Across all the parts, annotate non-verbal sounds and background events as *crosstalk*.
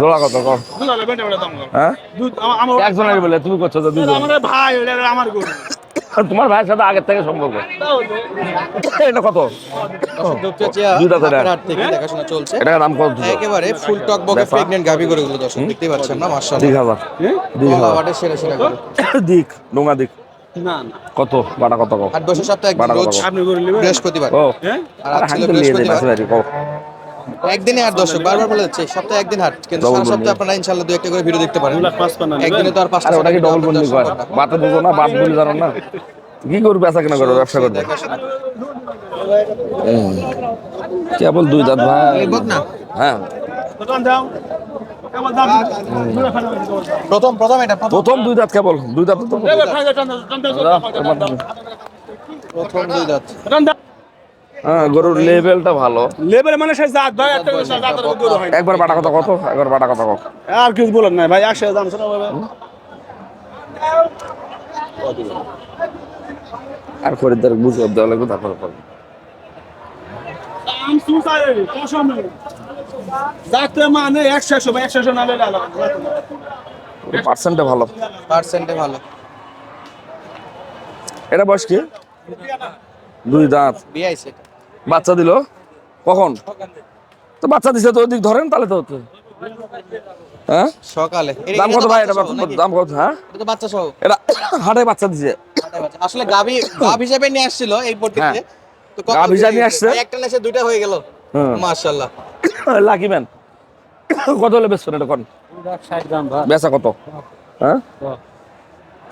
জোড়া কত কম? হ্যাঁ? একজনের বলে তুমি করছ তো দুজন। ভাই আমার গরু। তোমার ভাইয়ের সাথে আগের থেকে সম্পর্ক। এটা কত? দুই দাঁতের এক। হাট থেকে দেখাশোনা চলছে এটার দাম কত একেবারে ফুল টক বকে দর্শক দেখতে দিক হাজার দিক হাজার সেরা সেরা দিক দিক। না না। কত? বাটা কত সপ্তাহে একদিন রোজ বৃহস্পতিবার। ও। হ্যাঁ? আর একদিনে হাট দর্শক বারবার বলে যাচ্ছে সপ্তাহে একদিন হাট কিন্তু সারা সপ্তাহে আপনারা ইনশাআল্লাহ দুই একটা করে ভিডিও দেখতে পারেন। পাঁচ একদিনে তো আর পাঁচটা আরে ওটা কি ছয়টা ডবল কয় না। বাতে দুটো না বাত বলে জানো না? কি করবে বেচা কেনা করবে ব্যবসা করবে। কেবল দুই দাঁত ভাই। না। হ্যাঁ। প্রথম প্রথম এটা প্রথম। দুই দাঁত কেবল দুই দাঁত তো প্রথম। দুই দাঁত। হ্যাঁ গরুর লেভেলটা ভালো। লেবার মানে সেই জাত ভাই একটা জাতের গরু হয় একবার বাটা কথা কত? একবার বাটা কথা কত? আর কিছু বলেন না ভাই একশো দাম শোনা ভাই আর খরিদ্দার বুঝে দেওয়া লাগবে তারপরে করবে দাম সুসারে কসম যাতে মানে একশো একশো না লেলে পার্সেন্টটা ভালো। পার্সেন্টে ভালো। এটা বয়স কি? দুই দাঁত। বিআইসি বাচ্চা দিল? কখন? তো বাচ্চা দিছে তো ওদিক ধরেন তাহলে তো হ্যাঁ? সকালে। দাম কত ভাই? এটা দাম কত হ্যাঁ? এটা তো বাচ্চা সহ। এটা হাটে বাচ্চা দিছে। আসলে গাবি গাব হিসেবে নিয়ে আসছিল এই পট্টিতে হ্যাঁ। তো গাব হিসাবে নিয়ে আসছে? একটা নেশে দুইটা হয়ে গেল। হুম। মাশাআল্লাহ। Lucky man. কত হলে বেচবেন এটা কোন? বেচা কত? হ্যাঁ?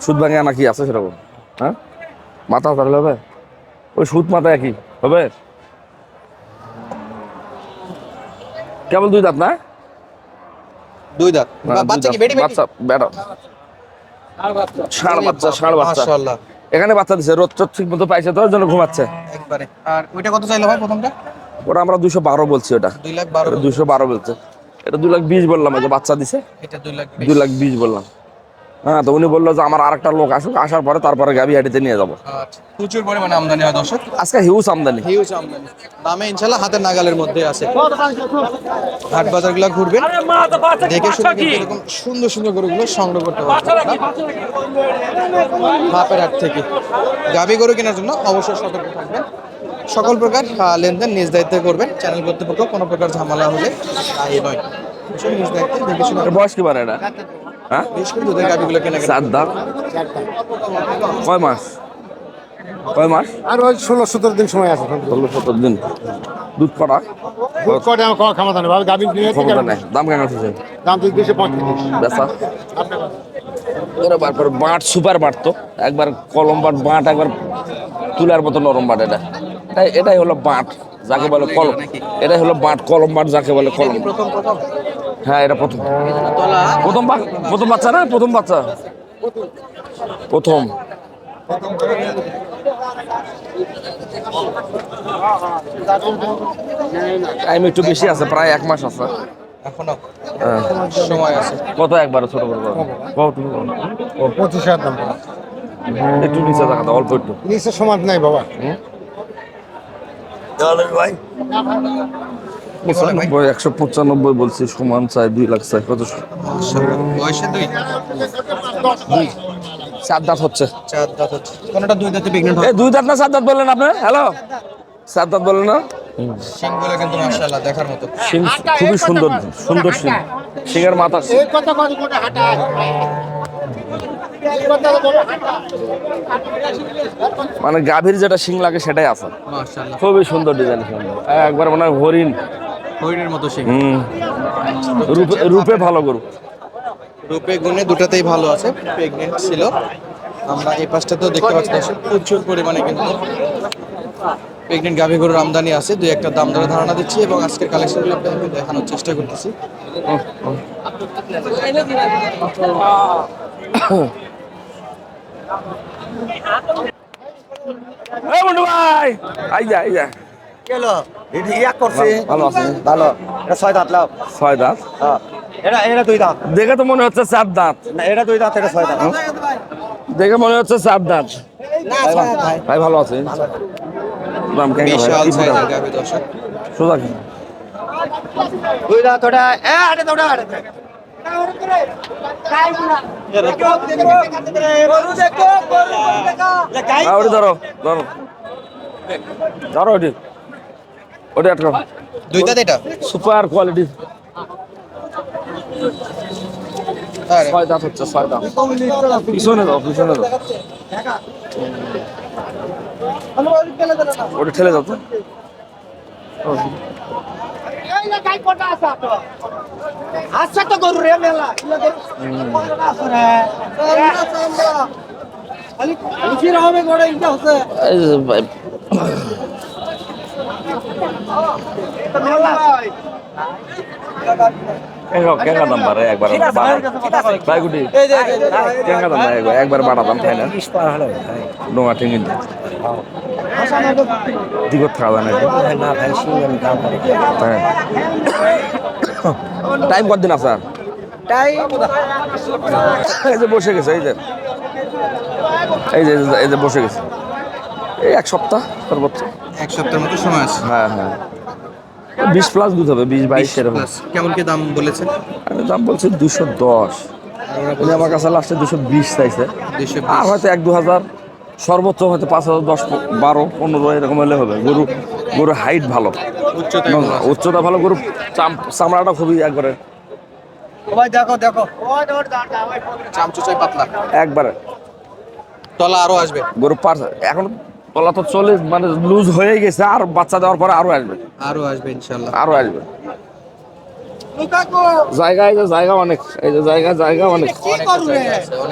সুদ ভাঙে আনা কি আছে সেরকম হ্যাঁ? মাথা তাহলে হবে? ওই সুদ মাথা একই হবে? কেবল দুই দাঁত না? দুই দাঁত। বাচ্চা কি? বেটি বাচ্চা বেটা। ষাঁড় বাচ্চা ষাঁড় বাচ্চা। মাশাআল্লাহ এখানে বাচ্চা দিছে রোদ চোদ ঠিক মতো পাইছে তো ওর জন্য ঘুমাচ্ছে। একবারে। আর ওইটা কত চাইলো ভাই প্রথমটা? ওটা আমরা দুশো বারো বলছি ওটা। দুই লাখ বারো। দুশো বারো বলছে। এটা দুই লাখ বিশ বললাম যে বাচ্চা দিছে। এটা দুই লাখ। দুই লাখ বিশ বললাম। হ্যাঁ তো উনি বলল যে আমার আরেকটা লোক আসুক আসার পরে তারপরে গাবি হাটিতে নিয়ে যাব। আচ্ছা প্রচুর পরিমাণে আমদানি হয় দর্শক। আজকে হিউজ আমদানি। হিউজ আমদানি। দামে ইনশাল্লাহ হাতের নাগালের মধ্যে আছে। হাট বাজারগুলো ঘুরবেন। দেখে শুনে কিন্তু এরকম সুন্দর সুন্দর গরুগুলো সংগ্রহ করতে পারবেন। মাপের হাট থেকে। গাবি গরু কেনার জন্য অবশ্যই সতর্ক থাকবেন। সকল প্রকার লেনদেন নিজ দায়িত্বে করবেন। চ্যানেল কর্তৃপক্ষ কোনো প্রকার ঝামেলা হলে দায়ী নয়। নিজ দায়িত্বে দেখে শুনে বয়স কি মানে এটা? হ্যাঁ? দুধের গাবিগুলো কেনা চার দাঁত কয় মাস? কয় মাস? আর ওই ষোলো সতেরো দিন সময় আছে। ষোলো সতেরো দিন। দুধ কটা? কটে আমার খাওয়া ক্ষমতা নেই। ভাবে গাভী নিয়ে ক্ষমতা নেই। দাম কেন দুশো পঁয়ত্রিশ। তারপর বাঁট সুপার বাঁট তো। একবার কলম বাঁট বাঁট একবার তুলার মতো নরম বাঁট এটা। এটাই এটাই হলো বাঁট যাকে বলে কলম। এটাই হলো বাঁট কলম বাঁট যাকে বলে কলম। প্রথম প্রথম হ্যাঁ এটা প্রথম। প্রথম বা- প্রথম বাচ্চা না? প্রথম বাচ্চা? প্রথম। টাইম একটু বেশি আছে প্রায় এক মাস আছে। এখনও? হ্যাঁ। সময় আছে। কত একবার ছোট করে বলো। কও তুমি বলো। ও পঁচিশ হাজার দাম। একটু নিচে দাও, অল্প একটু। নিচে সমান নাই বাবা। পঁচানব্বই একশো পঁচানব্বই বলছি সমান চাই দুই লাখ চাই কত বয়সে দুই? চার দাঁত হচ্ছে। চার দাঁত হচ্ছে। কোনটা দুই দাঁতে প্রেগনেন্ট এই দুই দাঁত না চার দাঁত বললেন আপনি? হ্যালো চার দাঁত বললেন না? সিংগুলো কিন্তু মাশাআল্লাহ দেখার মতো। সিং খুবই সুন্দর সুন্দর সিং সিংয়ের মাথা এই কথা কত কোটা হাঁটা? মানে গাভীর যেটা সিং লাগে সেটাই আছে। খুবই সুন্দর ডিজাইন একবার মনে হয় হরিণ। হরিণের মতো সিং। রূপে রূপে ভালো গরু। রূপে গুণে দুটাতেই ভালো আছে প্রেগনেন্ট ছিল। আমরা এই পাশটাতেও দেখতে পাচ্ছি দর্শক প্রচুর পরিমাণে কিন্তু প্রেগনেন্ট গাভী গরুর আমদানি আছে। দুই একটা দাম দরে ধারণা দিচ্ছি এবং আজকের কালেকশনগুলো আপনাদের দেখানোর চেষ্টা করতেছি। *coughs* এই বন্ধু ভাই আই যা আই যা কেলো এটি এক করছে। ভালো আছে ভালো। এটা ছয় দাঁত লাভ ছয় দাঁত? হ্যাঁ। এটা এটা দুই দাঁত। দেখে তো মনে হচ্ছে চার দাঁত। না এটা দুই দাঁত এটা ছয় দাঁত। দেখে মনে হচ্ছে চার দাঁত। ভাই। ভাই ভালো আছে। দাম কেন বিশাল ভাই? সাইজের গাভী দর্শক। সোজা কি দুই দাঁত ওটা এ হাটে ওটা হাটে হ্যাঁ ধরো ধরো। ধরো ওটি আটকাও দুই দাঁত এটা? Super quality. আরে, ছয় দাঁত হচ্ছে ছয় দাঁত। পিছনে দাও পিছনে দাও। ওটা ঠেলে দাও তো। আচ্ছা তো গরু রে মেলা। কেঙ্গা দাম বাড়ে? একবার ভাই গুটি। কেঙ্গা দাম বাড়ে? একবার একবার বাড়া দাম তাই না? নোয়া ঠেঙ্গি দিগত থাকা যায় না। তাই? টাইম কতদিন আছে? আর এই যে বসে গেছে এই যে। এই যে এই যে- এই যে বসে গেছে। এই এক সপ্তাহ সর্বোচ্চ এক সপ্তাহের মতো সময় আছে। হ্যাঁ হ্যাঁ। বিশ প্লাস দুধ হবে বিশ বাইশ এরকম। কেমন কি দাম বলেছেন? আমি দাম বলছি দুশো দশ। উনি আমার কাছে লাস্টে দুশো বিশ চাইছে। আর হয়তো এক দু হাজার সর্বোচ্চ হয়তো পাঁচ হাজার দশ প- বারো পনেরো এরকম হলে হবে। গরু গরু হাইট ভালো। উচ্চতা ভালো গরু চাম- চামড়াটা খুবই একবারে। ভাই দেখো দেখো। চামচুচাই পাতলা। একবারে। তলা আরও আসবে। গরু পার এখন তলা তো চলে মানে লুজ হয়ে গেছে আর বাচ্চা দেওয়ার পরে আরও আসবে। আরও আসবে ইনশাল্লাহ আরও আসবে। জায়গা এই যে জায়গা অনেক এই যে জায়গা জায়গা অনেক। কি করু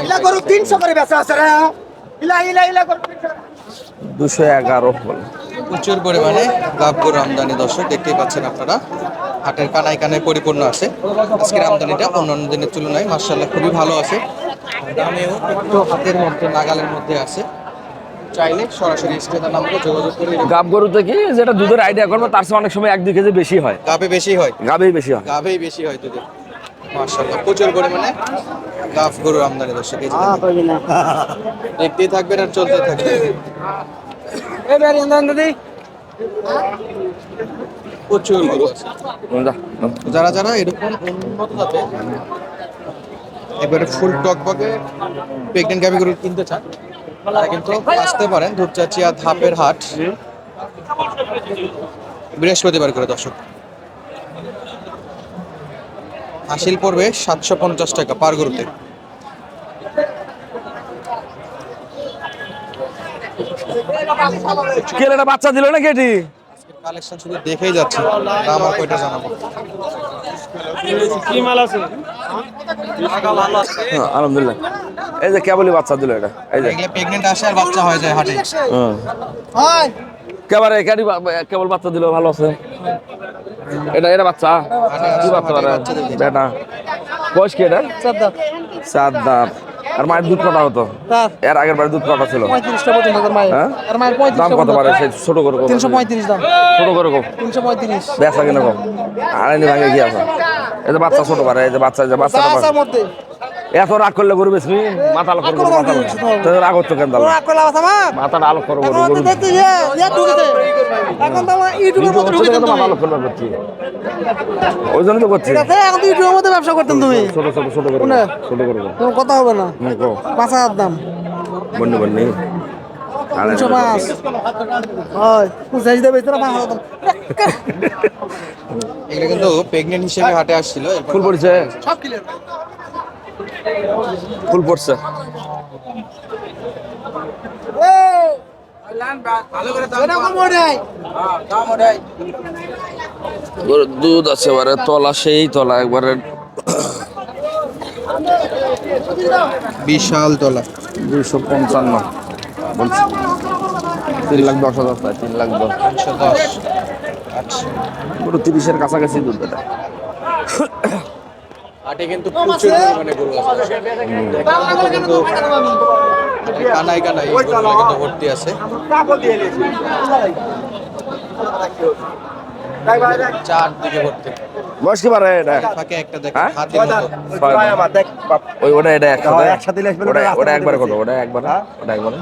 ইলা গরু 300 করে বেচা আছে রে ইলা ইলা ইলা গরু 300 দুশো এগারো বলে। প্রচুর পরিমাণে গাব গরু আমদানি দর্শক দেখতেই পাচ্ছেন আপনারা। হাটের কানায় কানায় পরিপূর্ণ আছে। আজকের আমদানিটা অন্যান্য দিনের তুলনায় মার্শাল্লাহ খুবই ভালো আছে। দামেও একটু হাতের মধ্যে নাগালের মধ্যে আছে। চাইলে সরাসরি স্টেটার নাম্বারে যোগাযোগ করে গাব গরুতে কি যেটা দুধের আইডিয়া করব তার চেয়ে অনেক সময় এক দুই কেজি বেশি হয়। গাবে বেশি হয়? গাবেই বেশি হয়। গাবেই বেশি হয় দুধে মার্শাল্লাহ প্রচুর পরিমাণে গাফ গরুর আমদানি দর্শক এই দেখতেই থাকবেন আর চলতে থাকবে প্রচুর গরু আছে। যা, যা। যারা যারা এরকম উন্নত জাতে এবারে ফুল টকবকে প্রেগনেন্ট গাভি গরু কিনতে চান তারা কিন্তু আসতে পারেন ধূপচাচিয়া ধাপের হাট বৃহস্পতিবার করে দর্শক। হাসিল পড়বে সাতশো পঞ্চাশ টাকা পার গরুতে। কে রে, এটা বাচ্চা দিল না কেটি কালেকশন শুধু দেখেই যাচ্ছে দাম আর কয়টা জানাব। হ্যাঁ, আলহামদুলিল্লাহ। এই যে কেবলই বাচ্চা দিল এটা এই যে। প্রেগনেন্ট আসে আর বাচ্চা হয়ে যায় হাটে। হ্যাঁ। কেবারে একাডি কেবল বাচ্চা দিল ভালো আছে? এটা এটা বাচ্চা? কি বাচ্চা বেটা। বয়স কি এটা? চার দাঁত আর মায়ের দুধ কটা হতো? এর আগের বারে দুধ কটা ছিল? পঁয়ত্রিশটা পর্যন্ত তোর মায়ের। হ্যাঁ? আর মায়ের দাম কত পারে সেই ছোট করে তিনশো পঁয়ত্রিশ দাম। ছোট করে কম। তিনশো পঁয়ত্রিশ। বেচা কিনা কম। আড়াইনি ভাঙে কি আছে? এই যে বাচ্চা ছোট পারে এই যে বাচ্চা যে। আসার এত রাগ করলে গরু বেশি মাথা আলো করব মাথা রাগ হচ্ছে কেন মাথাটা আলো করব এখন তো আমার ইউটিউবের ঢুকে তুমি। করছি। ওই জন্য তো করছি। ঠিক আছে এখন তো ইউটিউবের মধ্যে ব্যবসা করতেন তুমি। ছোট ছোট ছোট করে ছোট করে তোমার কথা হবে না। পাঁচ হাজার দাম। তিনশো পাঁচ। হয়। পঁচাশি দেবে তোরা পাঁচ হাজার দাম। এগুলো কিন্তু প্রেগনেন্ট হিসেবে হাটে আসছিল ফুল পড়ছে। ফুল পড়ছে। দুধ আছে এবারে তলা সেই তলা একবারে বিশাল তলা। দুইশো পঞ্চান্ন। বলছি তিন লাখ দশ হাজার প্রায় তিন লাখ দশ। তিনশো দশ গরু তিরিশের কাছাকাছি দুধ এটা। হাটে কিন্তু প্রচুর পরিমাণে গরু আছে। কিন্তু কানাই কানাই কিন্তু ভর্তি আছে। চারদিকে ভর্তি। বয়স কি পারে এটা? ফাঁকে একটা দেখেন? হাতির মতো। ছয় মাস। দেখ বাপ, ওই ওটা এটা একসাথে? একসাথে ওটা ওটা ওটা রাস্তাতে একবারে কত? দেখেছি। ওটা একবারে? ওটা একবারে?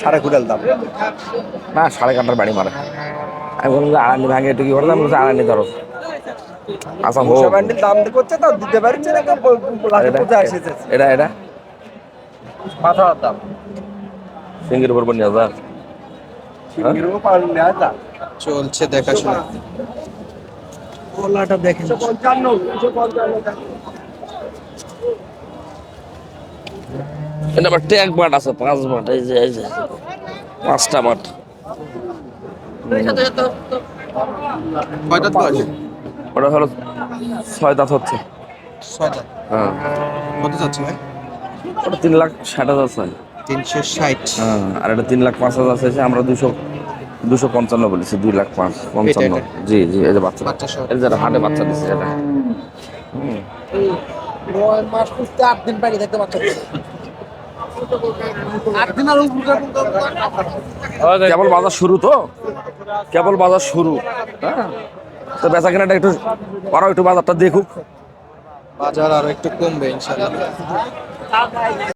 সাড়ে কুড়াল দাম। না সাড়ে কাটার বাড়ি মারে। আমি বললাম যে আড়ানি ভাঙে একটু কি আড়ানি ধরো। আচ্ছা দাম করছে তো দিতে পারছে না এটা এটা? মাথা দাম। সিঙ্গির উপর নিয়ে যা চলছে দেখাশোনা। কলাটা দেখেন। পঞ্চান্ন এটা আবার ট্যাগ মাঠ আছে পাঁচ মাঠ এই যে এই যে। পাঁচটা মাঠ কয় দাঁত ওটা হলো ছয় দাঁত হচ্ছে। ছয় দাঁত। হ্যাঁ। কত যাচ্ছে ভাই? ওটা তিন লাখ ষাট হাজার চাই। তিনশো ষাট। হ্যাঁ আর এটা তিন লাখ পাঁচ হাজার চাইছে আমরা দুশো দুশো পঞ্চান্ন বলেছি দুই লাখ পাঁচ পঞ্চান্ন। জি জি এই যে বাচ্চা। বাচ্চা এই যে এটা হাটে বাচ্চা দিচ্ছে এটা। নয় মাস আট দিন থাকতে আর কেবল বাজার শুরু তো? কেবল বাজার শুরু। হ্যাঁ? তো বেচা কেনাটা একটু ওরাও একটু বাজারটা দেখুক। বাজার আরও একটু কমবে ইনশাল্লাহ 好开